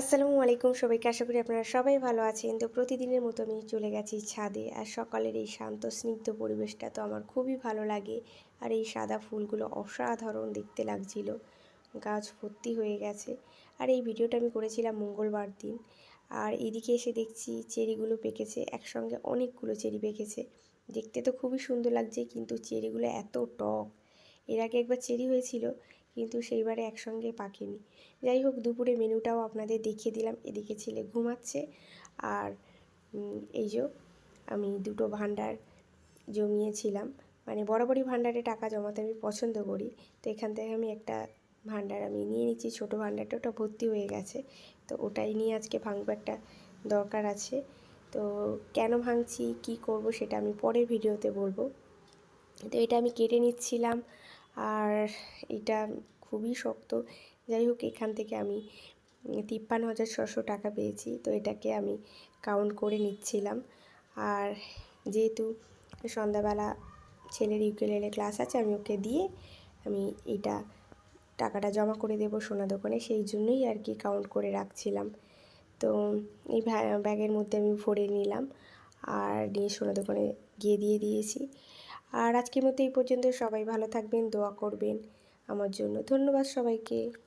আসসালামু আলাইকুম সবাইকে, আশা করি আপনারা সবাই ভালো আছেন। তো প্রতিদিনের মতো আমি চলে গেছি ছাদে আর সকালের এই শান্ত, স্নিগ্ধ পরিবেশটা তো আমার খুবই ভালো লাগে আর এই সাদা ফুলগুলো অসাধারণ দেখতে লাগছিল। গাছ ভর্তি হয়ে গেছে আর এই ভিডিওটা আমি করেছিলাম মঙ্গলবার দিন আর এদিকে এসে দেখছি চেরিগুলো পেকেছে, একসঙ্গে অনেকগুলো চেরি পেকেছে। দেখতে তো খুবই সুন্দর লাগছে কিন্তু চেরিগুলো এত টক। এর আগে একবার চেরি হয়েছিল কিন্তু সেইবারে একসঙ্গে পাকেনি। যাই হোক দুপুরে মেনুটাও আপনাদের দেখিয়ে দিলাম। এদিকে ছেলে ঘুমাচ্ছে আর এই যে আমি দুটো ভাণ্ডার জমিয়েছিলাম। মানে বরাবরই ভাণ্ডারে টাকা জমাতে আমি পছন্দ করি। তো এখান থেকে আমি একটা ভাণ্ডার আমি নিয়ে নিচ্ছি। ছোটো ভাণ্ডারটা ওটা ভর্তি হয়ে গেছে। তো ওটাই নিয়ে আজকে ভাঙবো একটা দরকার আছে। তো কেন ভাঙছি, কি করব সেটা আমি পরের ভিডিওতে বলব। তো এটা আমি কেটে নিচ্ছিলাম। আর এটা খুবই শক্ত। যাই হোক, এখান থেকে আমি তিপ্পান্ন হাজার ছশো টাকা পেয়েছি। তো এটাকে আমি কাউন্ট করে নিচ্ছিলাম। আর যেহেতু সন্ধ্যাবেলা ছেলের ইউকেলেলে ক্লাস আছে, আমি ওকে দিয়ে আমি এইটা টাকাটা জমা করে দেবো সোনা দোকানে। সেই জন্যই আর কি কাউন্ট করে রাখছিলাম। তো এই ব্যাগের মধ্যে আমি ভরে নিলাম। আর নিয়ে সোনা দোকানে গিয়ে দিয়ে দিয়েছি। আর আজকের মতো এই পর্যন্ত সবাই ভালো থাকবেন দোয়া করবেন। আমার জন্য ধন্যবাদ সবাইকে।